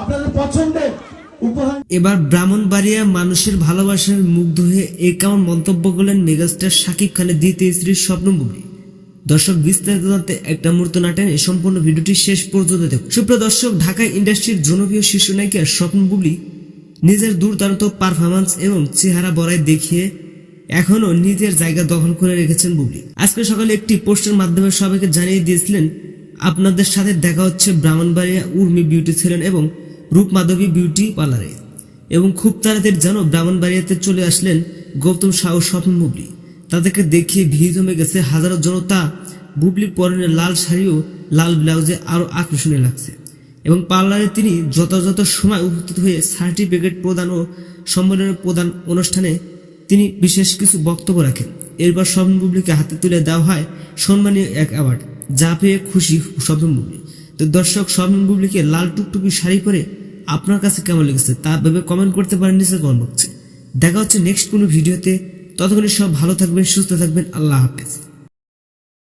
আপনাদের পছন্দের এবার ব্রাহ্মণবাড়িয়া মানুষের ভালোবাসার মুগ্ধ হয়ে এ কেমন মন্তব্য করলেন মেগাস্টার শাকিব খানের দ্বিতীয় স্ত্রী স্বপ্নবুবলি দর্শক বিস্তারিত জানতে একটা মুহূর্ত নাটেন এই সম্পূর্ণ ভিডিওটি শেষ পর্যন্ত দেখুন। সুপ্রিয় দর্শক, ঢাকা ইন্ডাস্ট্রির জনপ্রিয় শিশু নায়িকা স্বপ্ন বুবলি নিজের দুর্দান্ত পারফরমেন্স এবং চেহারা বড়াই দেখিয়ে এখনও নিজের জায়গা দখল করে রেখেছেন বুবলি। আজকে সকালে একটি পোস্টের মাধ্যমে সবাইকে জানিয়ে দিয়েছিলেন আপনাদের সাথে দেখা হচ্ছে ব্রাহ্মণবাড়িয়া উর্মি বিউটি সেলুন এবং রূপমাধবী বিউটি পার্লারে। এবং খুব তাড়াতাড়ি যেন ব্রাহ্মণবাড়িয়াতে চলে আসলেন গৌতম শাহ স্বপ্ন বুবলি তাদেরকে দেখিয়ে ভিড় জমে গেছে হাজারো জনতা। বুবলির পরনে লাল শাড়িও লাল ব্লাউজে আরও আকর্ষণীয় লাগছে। এবং পার্লারে তিনি যথাযথ সময় উপস্থিত হয়ে সার্টিফিকেট প্রদান ও সম্মেলনের প্রদান অনুষ্ঠানে তিনি বিশেষ কিছু বক্তব্য রাখেন। এরপর স্বপ্ন বুবলিকে হাতে তুলে দেওয়া হয় সম্মানীয় এক অ্যাওয়ার্ড। যা পেয়ে খুশি শপিং বুবলি তো দর্শক শপিং বুবলিকে লাল টুকটুকি শাড়ি পরে আপনার কাছে কেমন লেগেছে তা ভেবে কমেন্ট করতে পারেন নিজের কমেন্ট বক্সে দেখা হচ্ছে নেক্সট কোনো ভিডিওতে ততক্ষণে সব ভালো থাকবেন, সুস্থ থাকবেন, আল্লাহ হাফেজ।